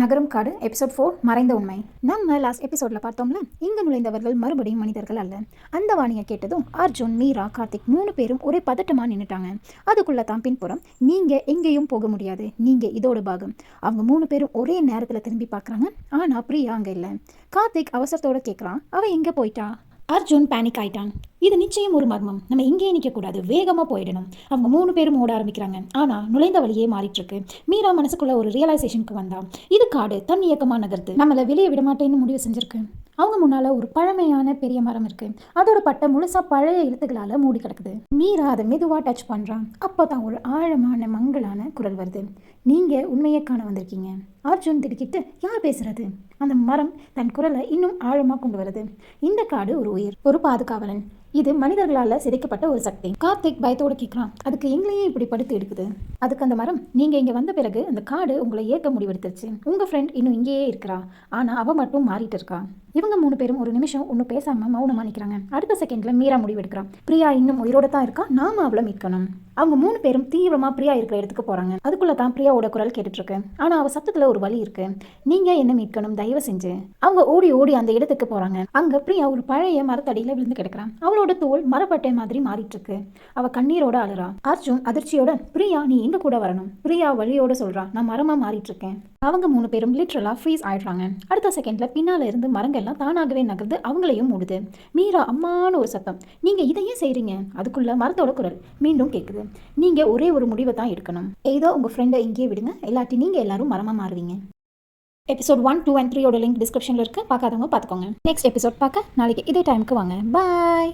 நகரம் காடு episode four மறைந்த உண்மை. நம்ம லாஸ்ட் எபிசோடில் பார்த்தோம்ல இங்கே நுழைந்தவர்கள் மறுபடியும் மனிதர்கள் அல்ல. அந்த வாணியை கேட்டதும் அர்ஜுன் மீரா கார்த்திக் மூணு பேரும் ஒரே பதட்டமாக நின்றுட்டாங்க அதுக்குள்ளே தான் பின்புறம் நீங்கள் எங்கேயும் போக முடியாது. நீங்கள் இதோட பாகம். அவங்க மூணு பேரும் ஒரே நேரத்தில் திரும்பி பார்க்குறாங்க. ஆனால் பிரியா அங்கே இல்லை. கார்த்திக் அவசரத்தோட கேட்குறான் அவள் எங்கே போயிட்டா? அர்ஜுன் பேனிக் ஆயிட்டான். இது நிச்சயம் ஒரு மர்மம். நம்ம இங்கேயே நிற்கக்கூடாது வேகமாக போயிடணும். அவங்க மூணு பேரும் ஓட ஆரம்பிக்கிறாங்க. ஆனால் நுழைந்த வழியே மாறிட்டு இருக்கு மீரா மனசுக்குள்ள ஒரு ரியலைசேஷனுக்கு வந்தா. இது காடு தன் இயக்கமாக நகர்த்து. நம்மளை வெளியே விட மாட்டேன்னு முடிவு செஞ்சிருக்கு. அவங்க முன்னால ஒரு பழமையான பெரிய மரம் இருக்கு. அதோட பட்டை முழுசா பழைய எழுத்துக்களால மூடி கிடக்குது. மீரா அதை மெதுவா டச் பண்றான் அப்போ தான் ஒரு ஆழமான மங்கலான குரல் வருது. நீங்க உண்மையை காண வந்திருக்கீங்க. அர்ஜுன் திடுக்கிட்டு யார் பேசுறது? அந்த மரம் தன் குரலை இன்னும் ஆழமா கொண்டு வருது. இந்த காடு ஒரு உயிர் ஒரு பாதுகாவலன். இது மனிதர்களால் சிதைக்கப்பட்ட ஒரு சக்தி. கார்த்திக் பயத்தோடு கேட்குறான் அதுக்கு எங்களையே இப்படி படுத்து எடுக்குது? அதுக்கு அந்த மரம் நீங்கள் இங்கே வந்த பிறகு அந்த காடு உங்களை ஏற்க முடிவெடுத்துருச்சு. உங்கள் ஃப்ரெண்ட் இன்னும் இங்கேயே இருக்கிறா. ஆனால் அவள் மட்டும் மாறிட்டு இருக்கா. இவங்க மூணு பேரும் ஒரு நிமிஷம் ஒன்றும் பேசாமல் மௌனமாக நிற்கிறாங்க அடுத்த செகண்டில் மீரா முடிவெடுக்கிறான். பிரியா இன்னும் உயிரோட தான் இருக்கா? நாம அவளை மீட்கணும். அவங்க மூணு பேரும் தீவிரமாக பிரியா இருக்கிற இடத்துக்கு போகிறாங்க அதுக்குள்ளே தான் பிரியாவோட குரல் கேட்டுட்ருக்கு. ஆனால் அவள் சத்தத்தில் ஒரு வழி இருக்கு. நீங்கள் என்ன மீட்கணும்? தயவு செஞ்சு. அவங்க ஓடி ஓடி அந்த இடத்துக்கு போகிறாங்க அங்கே பிரியா ஒரு பழைய மரத்தடியில் விழுந்து கிடக்குறான். அவளோட தோல் மரப்பட்டை மாதிரி மாறிட்டு இருக்கு கண்ணீரோட அழுறா. அர்ஜுன் அதிர்ச்சியோட பிரியா நீ எங்க கூட வரணும்? பிரியா வழியோட சொல்றா நான் மரமாக மாறிட்டு இருக்கேன் அவங்க மூணு பேரும் லிட்ரலாக ஃப்ரீஸ் ஆயிடுறாங்க. அடுத்த செகண்ட்ல பின்னால் இருந்து மரங்கள்லாம் தானாகவே நகர்ந்து அவங்களையும் மூடுது. மீரா அம்மான ஒரு சத்தம். நீங்கள் இதையே செய்கிறீங்க அதுக்குள்ள மரத்தோட குரல் மீண்டும் கேட்குது கேக்குது நீங்க ஒரே ஒரு முடிவை தான் எடுக்கணும். ஏதோ உங்க ஃப்ரெண்டை இங்கேயே விடுங்க. இல்லாட்டி நீங்க எல்லாரும் மரமா மாறுவீங்க. எபிசோட் ஒன் டூ அண்ட் த்ரீயோட லிங்க் டிஸ்கிரிப்ஷனில் இருக்கு. பார்க்காதவங்க பார்த்துக்கோங்க. நெக்ஸ்ட் எபிசோட் பார்க்க நாளைக்கு இதே டைமுக்கு வாங்க. பாய்